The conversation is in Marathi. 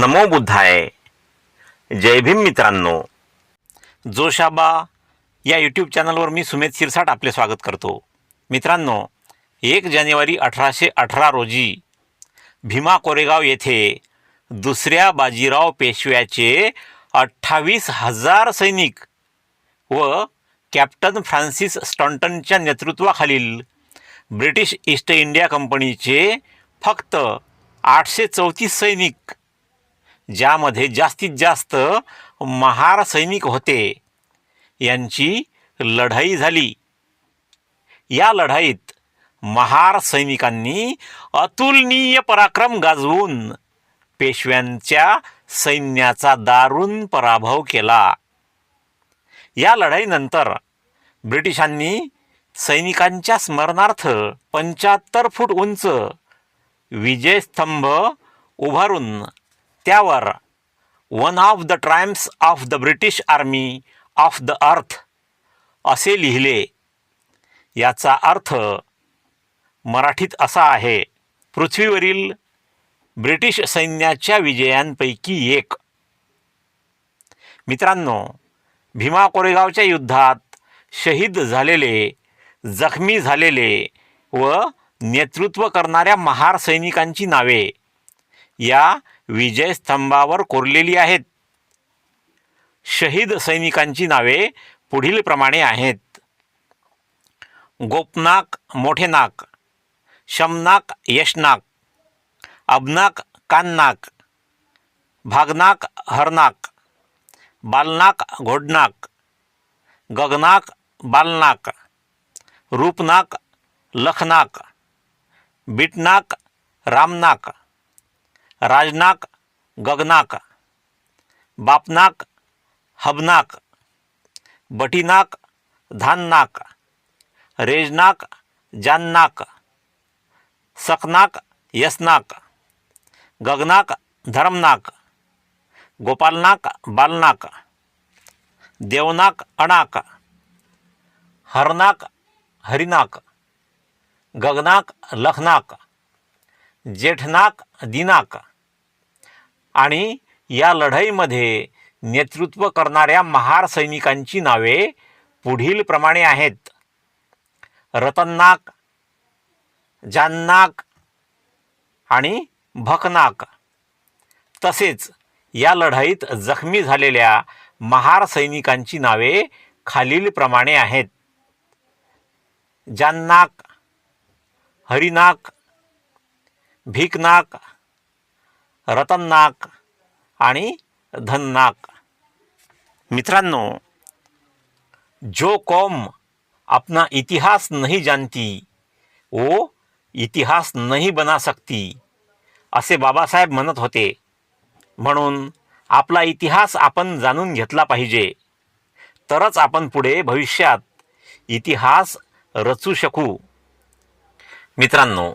नमो बुद्धाय. जय भीम मित्रांनो. जोशाबा या यूट्यूब चॅनलवर मी सुमेध शिरसाट आपले स्वागत करतो. मित्रांनो एक जानेवारी अठराशे अठरा रोजी भीमा कोरेगाव येथे दुसऱ्या बाजीराव पेशव्याचे अठ्ठावीस हजार सैनिक व कॅप्टन फ्रान्सिस स्टॉन्टनच्या नेतृत्वाखालील ब्रिटिश ईस्ट इंडिया कंपनीचे फक्त आठशे चौतीस सैनिक ज्यामध्ये जास्तीत जास्त महार सैनिक होते. यांची लढाई झाली. या लढाईत महार सैनिकांनी अतुलनीय पराक्रम गाजवून पेशव्यांच्या सैन्याचा दारुण पराभव केला. या लढाईनंतर ब्रिटिशांनी सैनिकांच्या स्मरणार्थ पंच्याहत्तर फूट उंच विजयस्तंभ उभारून त्यावर one of the triumphs of the British army of the earth असे लिहिले. याचा अर्थ मराठीत असा आहे पृथ्वीवरील ब्रिटिश सैन्याच्या विजयांपैकी एक. मित्रांनो भीमा कोरेगावच्या युद्धात शहीद झालेले जखमी झालेले व नेतृत्व करणाऱ्या महार सैनिकांची नावे. या विजयस्तंभावर कोरलेली आहेत. शहीद सैनिकांची नावे पुढीलप्रमाणे आहेत. गोपनाक मोठेनाक शमनाक यशनाक अबनाक काननाक भागनाक हरनाक बालनाक घोडनाक गगनाक बालनाक रूपनाक लखनाक बिटनाक रामनाक राजनाक, गगनाक, बापनाक, हबनाक, बटीनाक, धाननाक, रेजनाक, जाननाक, सकनाक, यसनाक, गगनाक, धर्मनाक, गोपालनाक, बालनाक, देवनाक, अणाक, हरनाक, हरिनाक, गगनाक, लखनाक, जेठनाक, दिनाक आणि या लढाईमध्ये नेतृत्व करणाऱ्या महार सैनिकांची नावे पुढीलप्रमाणे आहेत. रतननाक जाननाक आणि भकनाक तसेच या लढाईत जखमी झालेल्या महार सैनिकांची नावे खालीलप्रमाणे आहेत. जाननाक हरिनाक भीकनाक रतननाक आणि धननाक मित्रांनो जो कौम अपना इतिहास नहीं जानती वो इतिहास नहीं बना सकती असे बाबासाहेब म्हणत होते. म्हणून आपला इतिहास आपण जाणून घेतला पाहिजे. तरच आपण पुढे भविष्यात इतिहास रचू शकू. मित्रांनो